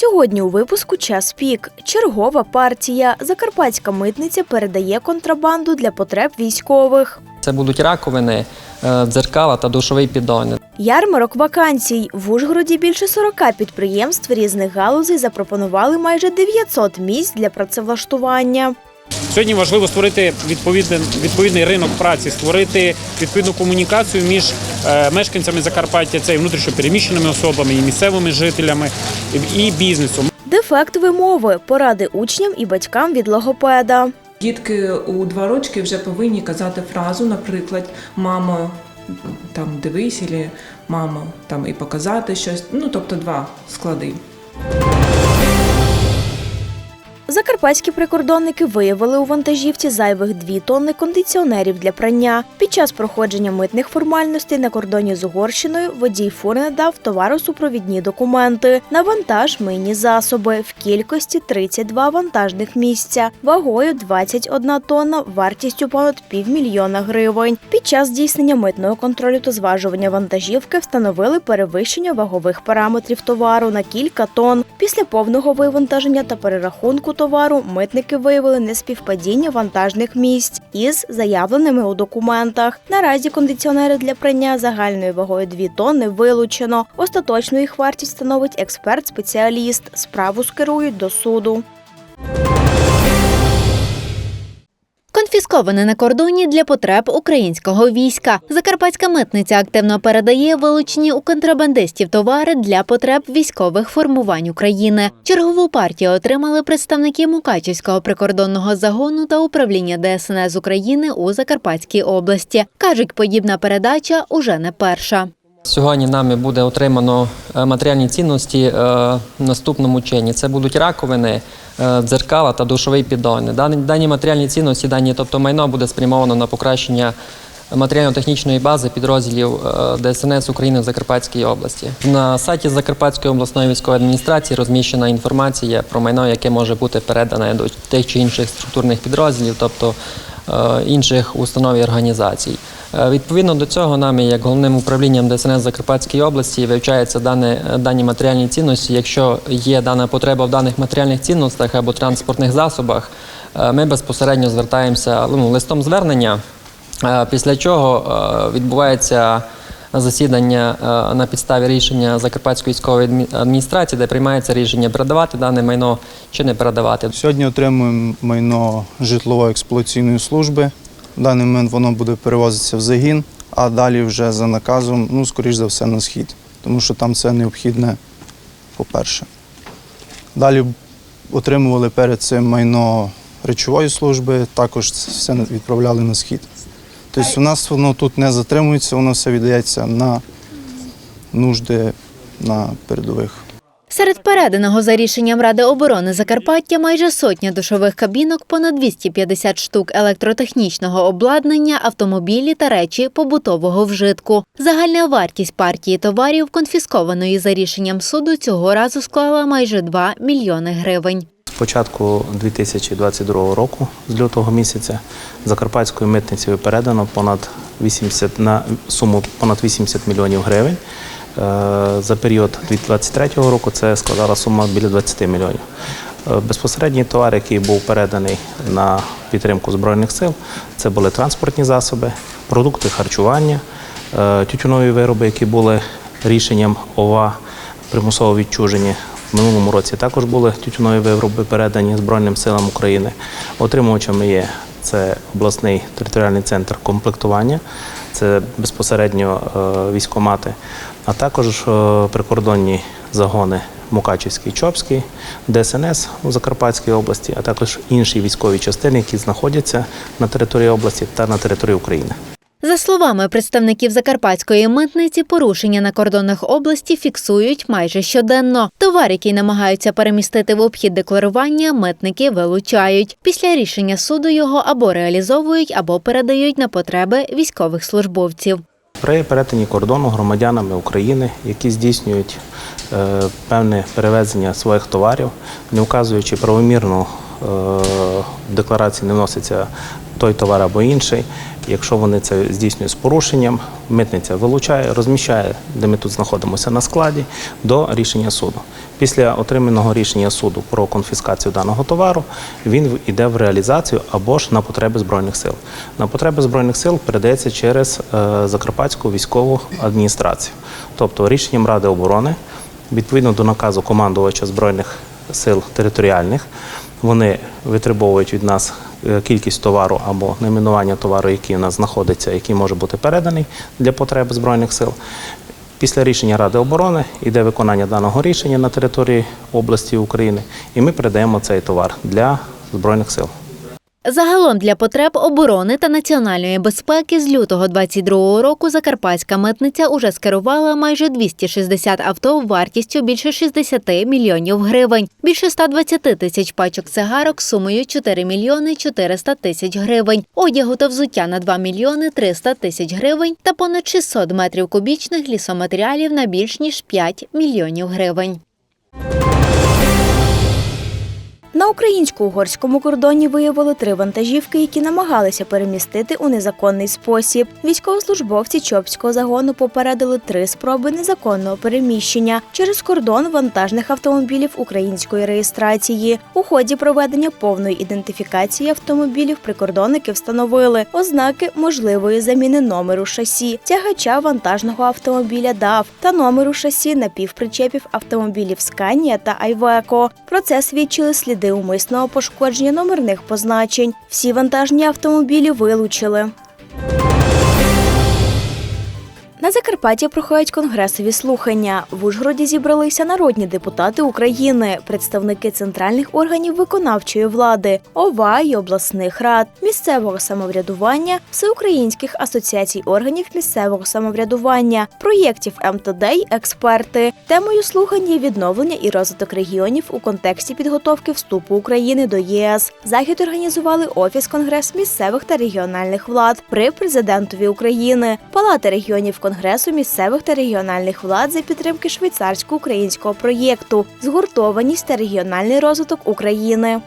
Сьогодні у випуску час пік. Чергова партія. Закарпатська митниця передає контрабанду для потреб військових. Це будуть раковини, е, дзеркала та душовий піддон. Ярмарок вакансій. В Ужгороді більше 40 підприємств різних галузей запропонували майже 900 місць для працевлаштування. Сьогодні важливо створити відповідний, відповідний ринок праці, створити відповідну комунікацію між е, мешканцями Закарпаття, це і внутрішньопереміщеними особами, і місцевими жителями, і- і бізнесом. Дефект вимови, поради учням і батькам від логопеда. Дітки у два рочки вже повинні казати фразу, наприклад, мамо, там дивись, або мамо, там і показати щось. Ну тобто два склади. Закарпатські прикордонники виявили у вантажівці зайвих 2 тонни кондиціонерів для прання. Під час проходження митних формальностей на кордоні з Угорщиною водій фури надав товаросупровідні документи на вантаж мийні засоби в кількості 32 вантажних місця, вагою 21 тонна, вартістю понад півмільйона гривень. Під час здійснення митного контролю та зважування вантажівки встановили перевищення вагових параметрів товару на кілька тонн. Після повного вивантаження та перерахунку товару митники виявили неспівпадіння вантажних місць із заявленими у документах. Наразі кондиціонери для прання загальною вагою 2 тонни вилучено. Остаточну їх вартість становить експерт-спеціаліст. Справу скерують до суду. Конфісковане на кордоні для потреб українського війська. Закарпатська митниця активно передає вилучені у контрабандистів товари для потреб військових формувань України. Чергову партію отримали представники Мукачівського прикордонного загону та управління ДСНС України у Закарпатській області. кажуть, подібна передача уже не перша. Сьогодні нами буде отримано е, матеріальні цінності е, в наступному чині. Це будуть раковини, дзеркала та душовий піддон. Дані, дані матеріальні цінності, дані, тобто майно буде спрямовано на покращення матеріально-технічної бази підрозділів е, ДСНС України в Закарпатській області. На сайті Закарпатської обласної військової адміністрації розміщена інформація про майно, яке може бути передане до тих чи інших структурних підрозділів, тобто е, інших установ і організацій. Е, Відповідно до цього нами, як головним управлінням ДСНС Закарпатської області, вивчаються дані, дані матеріальні цінності. Якщо є дана потреба в даних матеріальних цінностях або транспортних засобах, е, ми безпосередньо звертаємося ну, листом звернення, е, після чого е, відбувається засідання е, на підставі рішення Закарпатської військової адміністрації, де приймається рішення передавати дане майно чи не передавати. Сьогодні отримуємо майно житлово-експлуатаційної служби. В даний момент воно буде перевозитися в загін, а далі вже за наказом, ну, скоріш за все, на схід, тому що там це необхідне, по-перше. Далі отримували перед цим майно речової служби, також все відправляли на схід. Тобто у нас воно тут не затримується, воно все віддається на нужди на передових. Серед переданого за рішенням Ради оборони Закарпаття майже сотня душових кабінок, понад 250 штук електротехнічного обладнання, автомобілі та речі побутового вжитку. Загальна вартість партії товарів, конфіскованої за рішенням суду, цього разу склала майже 2 мільйони гривень. З початку 2022 року, з лютого місяця, Закарпатською митницею передано понад 80, на суму понад 80 мільйонів гривень. Е, За період 2023 року це складала сума біля 20 мільйонів. Е, Безпосередній товар, який був переданий на підтримку Збройних сил, це були транспортні засоби, продукти харчування, е, тютюнові вироби, які були рішенням ОВА примусово відчужені. В минулому році також були тютюнові вироби передані Збройним силам України. Отримувачами є це обласний територіальний центр комплектування, це безпосередньо е, військомати, а також е, прикордонні загони Мукачівський, Чопський, ДСНС у Закарпатській області, а також інші військові частини, які знаходяться на території області та на території України. За словами представників Закарпатської митниці, порушення на кордонах області фіксують майже щоденно. Товар, який намагаються перемістити в обхід декларування, митники вилучають. Після рішення суду його або реалізовують, або передають на потреби військових службовців. При перетині кордону громадянами України, які здійснюють е, певне перевезення своїх товарів, не вказуючи правомірну в декларації не вноситься той товар або інший. Якщо вони це здійснюють з порушенням, митниця вилучає, розміщає, де ми тут знаходимося на складі, до рішення суду. Після отриманого рішення суду про конфіскацію даного товару він йде в реалізацію або ж на потреби збройних сил. На потреби збройних сил передається через е, Закарпатську військову адміністрацію, тобто рішенням Ради оборони, відповідно до наказу командувача збройних сил територіальних. Вони витребовують від нас е, кількість товару або найменування товару, який у нас знаходиться, який може бути переданий для потреб збройних сил. Після рішення Ради оборони йде виконання даного рішення на території області України, і ми передаємо цей товар для збройних сил. Загалом для потреб оборони та національної безпеки з лютого 22 року Закарпатська митниця уже скерувала майже 260 авто вартістю більше 60 мільйонів гривень, більше 120 тисяч пачок цигарок сумою 4 мільйони 400 тисяч гривень, одягу та взуття на 2 мільйони 300 тисяч гривень та понад 600 метрів кубічних лісоматеріалів на більш ніж 5 мільйонів гривень. На українсько-угорському кордоні виявили три вантажівки, які намагалися перемістити у незаконний спосіб. Військовослужбовці Чопського загону попередили три спроби незаконного переміщення через кордон вантажних автомобілів української реєстрації. У ході проведення повної ідентифікації автомобілів прикордонники встановили ознаки можливої заміни номеру шасі, тягача вантажного автомобіля ДАВ та номеру шасі напівпричепів автомобілів Сканія та Айвеко. Про це свідчили сліди умисного пошкодження номерних позначень. Всі вантажні автомобілі вилучили. На Закарпатті проходять конгресові слухання. В Ужгороді зібралися народні депутати України, представники центральних органів виконавчої влади, ОВА й обласних рад, місцевого самоврядування, всеукраїнських асоціацій органів місцевого самоврядування, проєктів МТД й експерти. Темою слухань є відновлення і розвиток регіонів у контексті підготовки вступу України до ЄС. Захід організували Офіс Конгрес місцевих та регіональних влад при президентові України, Палата регіонів Конгресу місцевих та регіональних влад за підтримки швейцарсько-українського проєкту Згуртованість та регіональний розвиток України.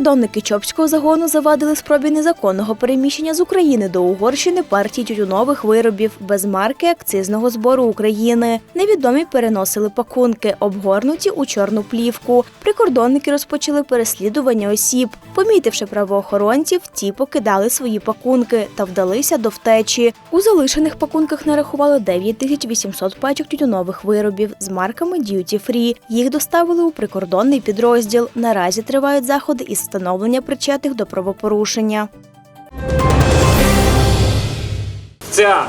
Прикордонники Чопського загону завадили спробі незаконного переміщення з України до Угорщини партії тютюнових виробів без марки акцизного збору України. Невідомі переносили пакунки, обгорнуті у чорну плівку. Прикордонники розпочали переслідування осіб. Помітивши правоохоронців, ті покидали свої пакунки та вдалися до втечі. У залишених пакунках нарахували 9800 пачок тютюнових виробів з марками Duty Free. Їх доставили у прикордонний підрозділ. Наразі тривають заходи із встановлення причетних до правопорушення. Ця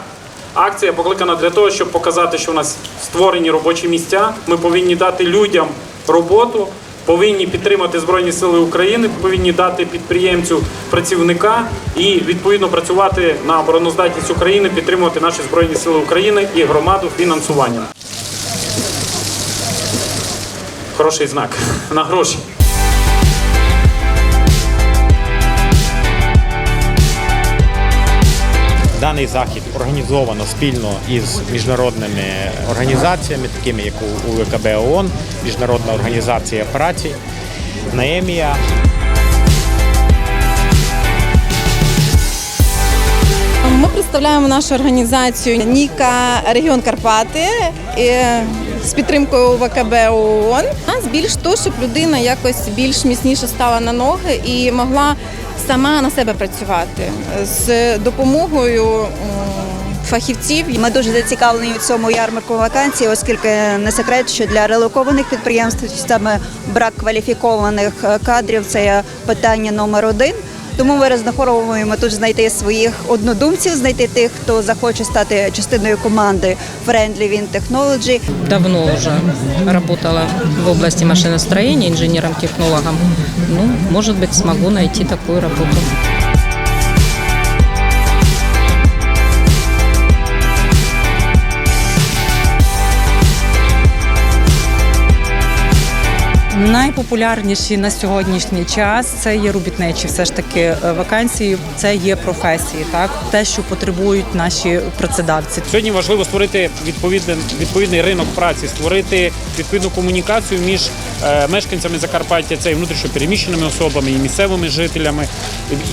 акція покликана для того, щоб показати, що у нас створені робочі місця. Ми повинні дати людям роботу, повинні підтримати Збройні Сили України, повинні дати підприємцю працівника і відповідно працювати на обороноздатність України, підтримувати наші Збройні Сили України і громаду фінансуванням. Хороший знак на гроші. Даний захід організовано спільно із міжнародними організаціями, такими як УВКБ ООН, Міжнародна організація праці, НАЕМІА. Ми представляємо нашу організацію Ніка Регіон Карпати е, з підтримкою ВКБ ООН. Нас більш то, щоб людина якось більш міцніше стала на ноги і могла сама на себе працювати з допомогою фахівців. Ми дуже зацікавлені в цьому ярмарку вакансій, оскільки не секрет, що для релокованих підприємств саме брак кваліфікованих е, кадрів це питання номер один. Тому ми розраховуємо тут знайти своїх однодумців, знайти тих, хто захоче стати частиною команди Friendly Wind Technology. давно вже работала в області машиностроєння інженером-технологом. Ну, може быть, смогу найти таку работу. Найпопулярніші на сьогоднішній час це є робітничі. Все ж таки е, вакансії, це є професії, так те, що потребують наші працедавці. Сьогодні важливо створити відповідний, відповідний ринок праці, створити відповідну комунікацію між е, мешканцями Закарпаття, це і внутрішньопереміщеними особами, і місцевими жителями,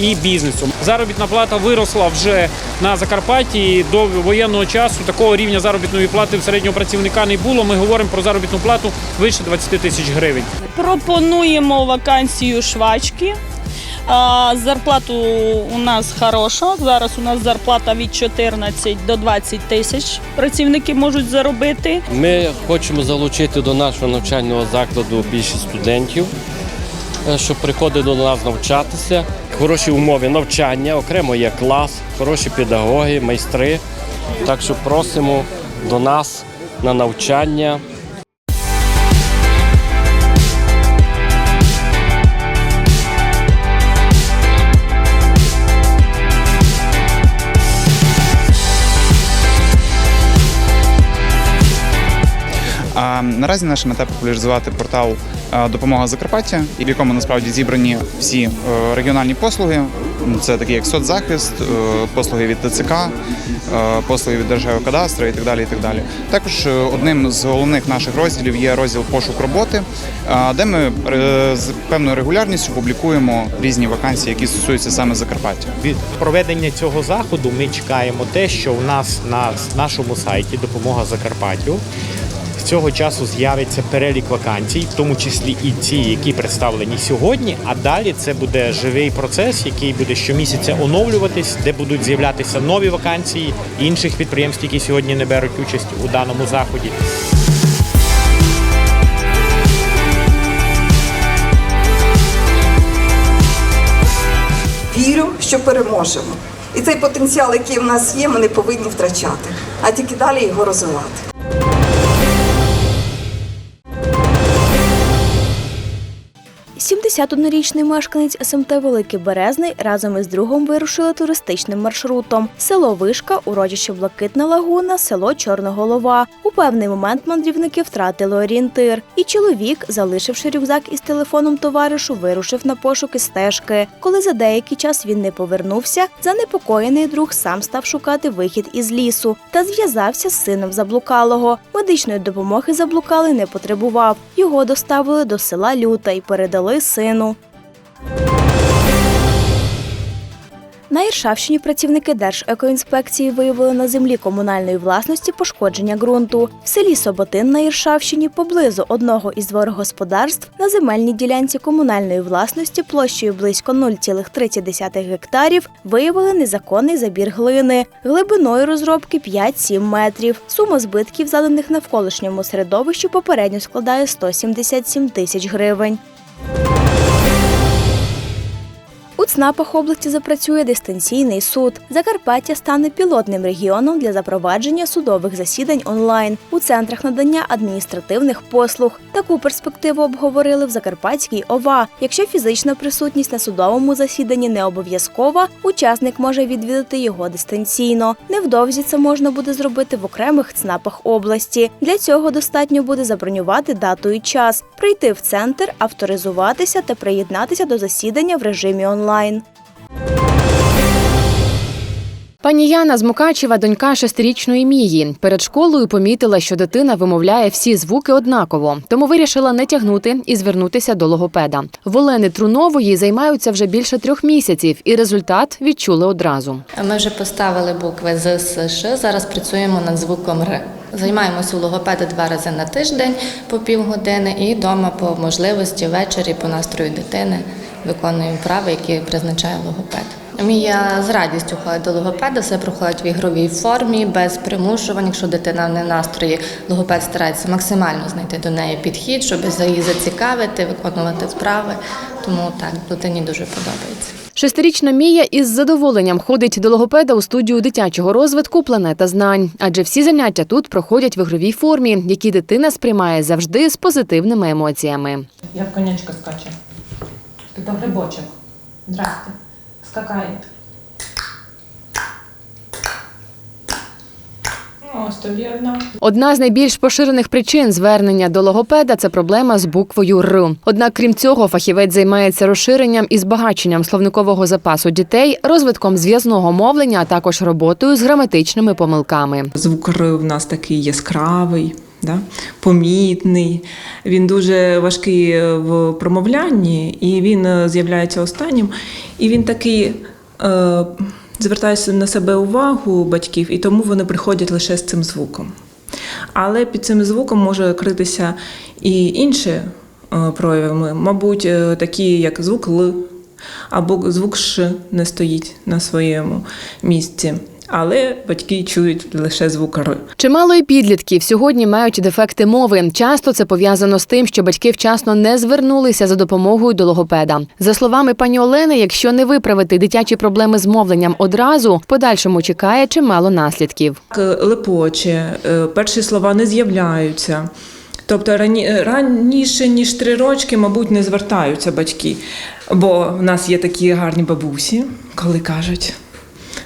і бізнесом. Заробітна плата виросла вже на Закарпатті до воєнного часу. Такого рівня заробітної плати в середнього працівника не було. Ми говоримо про заробітну плату вище 20 тисяч гривень. Пропонуємо вакансію швачки. Зарплату у нас хороша. Зараз у нас зарплата від 14 до 20 тисяч працівники можуть заробити. Ми хочемо залучити до нашого навчального закладу більше студентів, е, щоб приходили до нас навчатися. Хороші умови навчання, окремо є клас, хороші педагоги, майстри. Так що просимо до нас на навчання. Наразі наша мета популяризувати портал е, Допомога Закарпаття, і в якому насправді зібрані всі е, регіональні послуги. Це такі як соцзахист, е, послуги від ТЦК, послуги від Держгеокадастру і так далі. І так далі. Також одним з головних наших розділів є розділ пошук роботи, де ми з певною регулярністю публікуємо різні вакансії, які стосуються саме Закарпаття. Від проведення цього заходу ми чекаємо те, що у нас на нашому сайті Допомога Закарпаттю цього часу з'явиться перелік вакансій, в тому числі і ті, які представлені сьогодні. А далі це буде живий процес, який буде щомісяця оновлюватись, де будуть з'являтися нові вакансії інших підприємств, які сьогодні не беруть участь у даному заході. Вірю, що переможемо. І цей потенціал, який в нас є, ми не повинні втрачати, а тільки далі його розвивати. – 71-річний мешканець СМТ Великий Березний разом із другом вирушили туристичним маршрутом. Село Вишка, урочище Блакитна Лагуна, село Чорноголова. У певний момент мандрівники втратили орієнтир. І чоловік, залишивши рюкзак із телефоном товаришу, вирушив на пошуки стежки. Коли за деякий час він не повернувся, занепокоєний друг сам став шукати вихід із лісу та зв'язався з сином заблукалого. Медичної допомоги заблукалий не потребував. Його доставили до села Люта і передали сину. На Іршавщині працівники Держекоінспекції виявили на землі комунальної власності пошкодження ґрунту. В селі Соботин на Іршавщині поблизу одного із дворогосподарств на земельній ділянці комунальної власності площею близько 0,3 гектарів виявили незаконний забір глини глибиною розробки 5-7 метрів. Сума збитків, заданих навколишньому середовищу, попередньо складає 177 тисяч гривень. У області запрацює дистанційний суд. Закарпаття стане пілотним регіоном для запровадження судових засідань онлайн у центрах надання адміністративних послуг. Таку перспективу обговорили в Закарпатській ОВА. Якщо фізична присутність на судовому засіданні не обов'язкова, учасник може відвідати його дистанційно. Невдовзі це можна буде зробити в окремих ЦНАПах області. Для цього достатньо буде забронювати дату і час, прийти в центр, авторизуватися та приєднатися до засідання в режимі онлайн. Пані Яна з Мукачева, донька шестирічної Мії. Перед школою помітила, що дитина вимовляє всі звуки однаково, тому вирішила не тягнути і звернутися до логопеда. В Олени Трунової займаються вже більше трьох місяців, і результат відчули одразу. Ми вже поставили букви з С, Ш. Зараз працюємо над звуком Р. Займаємося у логопеда два рази на тиждень по півгодини і вдома по можливості ввечері по настрою дитини виконуємо вправи, які призначає логопед. Мія з радістю ходить до логопеда, все проходить в ігровій формі, без примушувань. Якщо дитина не в настрої, логопед старається максимально знайти до неї підхід, щоб її зацікавити, виконувати вправи. Тому так, дитині дуже подобається. Шестирічна Мія із задоволенням ходить до логопеда у студію дитячого розвитку Планета знань, адже всі заняття тут проходять в ігровій формі, які дитина сприймає завжди з позитивними емоціями. Як конячка скаче. Ти то грибочок. Здрасте. Скакає. Ось тобі одна. Одна з найбільш поширених причин звернення до логопеда це проблема з буквою Р. Однак, крім цього, фахівець займається розширенням і збагаченням словникового запасу дітей, розвитком зв'язного мовлення, а також роботою з граматичними помилками. Звук Р в нас такий яскравий, да? помітний, він дуже важкий в промовлянні, і він е, з'являється останнім. І він такий е, звертає на себе увагу батьків, і тому вони приходять лише з цим звуком. Але під цим звуком може критися і інші е, прояви, мабуть, е, такі як звук Л або звук Ш не стоїть на своєму місці. Але батьки чують лише звук Р. Чимало і підлітків сьогодні мають дефекти мови. Часто це пов'язано з тим, що батьки вчасно не звернулися за допомогою до логопеда. За словами пані Олени, якщо не виправити дитячі проблеми з мовленням одразу, в подальшому чекає чимало наслідків. Лепоче, е, перші слова не з'являються. Тобто рані, раніше, ніж три рочки, мабуть, не звертаються батьки. Бо в нас є такі гарні бабусі, коли кажуть: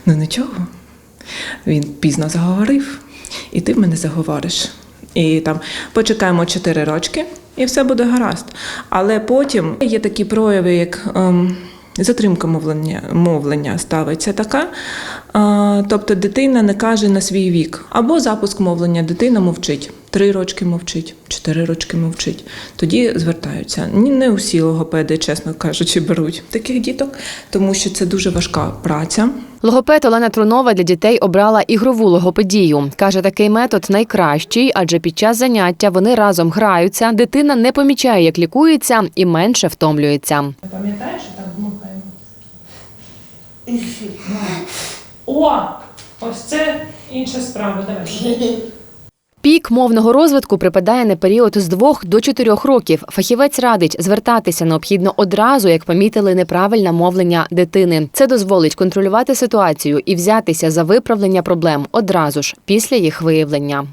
ну нічого, він пізно заговорив, і ти в мене заговориш. І там почекаємо 4 рочки, і все буде гаразд. Але потім є такі прояви, як ем, затримка мовлення, мовлення ставиться така. Е, тобто дитина не каже на свій вік. Або запуск мовлення, дитина мовчить. Три рочки мовчить, чотири рочки мовчить. Тоді звертаються. Ні, не усі логопеди, чесно кажучи, беруть таких діток, тому що це дуже важка праця. Логопед Олена Трунова для дітей обрала ігрову логопедію. Каже, такий метод найкращий, адже під час заняття вони разом граються, дитина не помічає, як лікується, і менше втомлюється. Пам'ятаєш, що так дмухаємо? О! Ось це інша справа. Давай. Пік мовного розвитку припадає на період з 2 до 4 років. Фахівець радить звертатися необхідно одразу, як помітили неправильне мовлення дитини. Це дозволить контролювати ситуацію і взятися за виправлення проблем одразу ж після їх виявлення.